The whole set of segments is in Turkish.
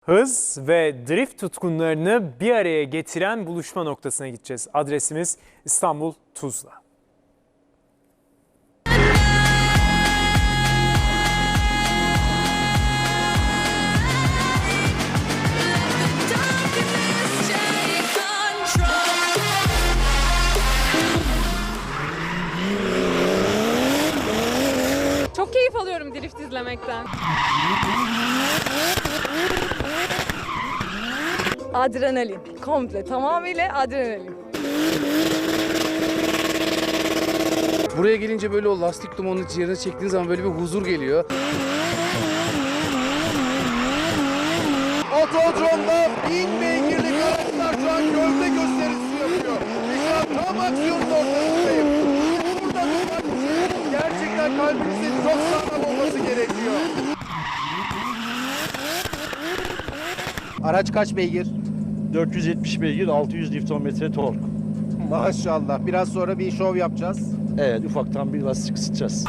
Hız ve drift tutkunlarını bir araya getiren buluşma noktasına gideceğiz. Adresimiz İstanbul Tuzla. Çok keyif alıyorum drift izlemekten. Adrenalin. Komple tamamıyla adrenalin. Buraya gelince böyle o lastik dumanını ciğerine çektiğin zaman böyle bir huzur geliyor. Otodromda bin beygirlik araçlar şu an gövde gösterisi yapıyor. Şu an tam aksiyonun ortasındayım. Burada durmak için gerçekten kalbinizin çok sağlam olması gerekiyor. Araç kaç beygir? 470 beygir, 600 Nm tork. Maşallah. Biraz sonra bir şov yapacağız. Evet, ufaktan bir lastik ısıtacağız.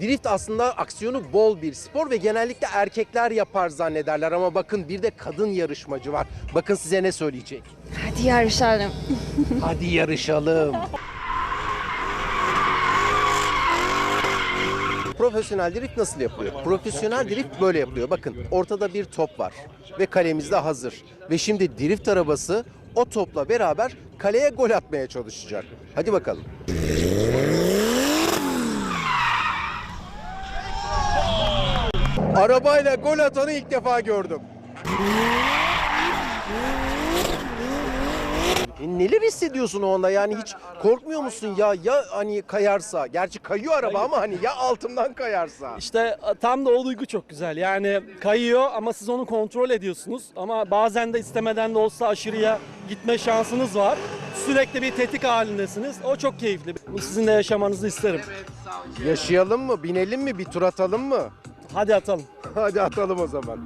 Drift aslında aksiyonu bol bir spor ve genellikle erkekler yapar zannederler ama bakın bir de kadın yarışmacı var. Bakın size ne söyleyecek. Hadi yarışalım. Hadi yarışalım. Profesyonel drift nasıl yapılıyor? Profesyonel drift böyle yapılıyor. Bakın ortada bir top var ve kalemiz de hazır. Ve şimdi drift arabası o topla beraber kaleye gol atmaya çalışacak. Hadi bakalım. Arabayla gol atanı ilk defa gördüm. E, neler hissediyorsun o anda yani hiç korkmuyor musun ya ya hani kayarsa gerçi kayıyor araba ama hani ya altımdan kayarsa İşte tam da o duygu çok güzel. Yani kayıyor ama siz onu kontrol ediyorsunuz. Ama bazen de istemeden de olsa aşırıya gitme şansınız var. Sürekli bir tetik halindesiniz. O çok keyifli. Sizin de yaşamanızı isterim. yaşayalım mı binelim mi bir tur atalım mı Hadi atalım. hadi atalım o zaman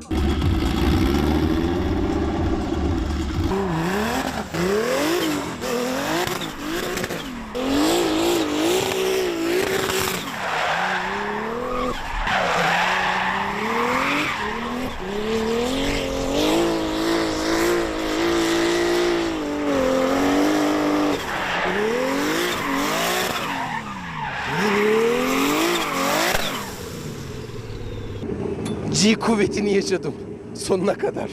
G kuvvetini yaşadım sonuna kadar.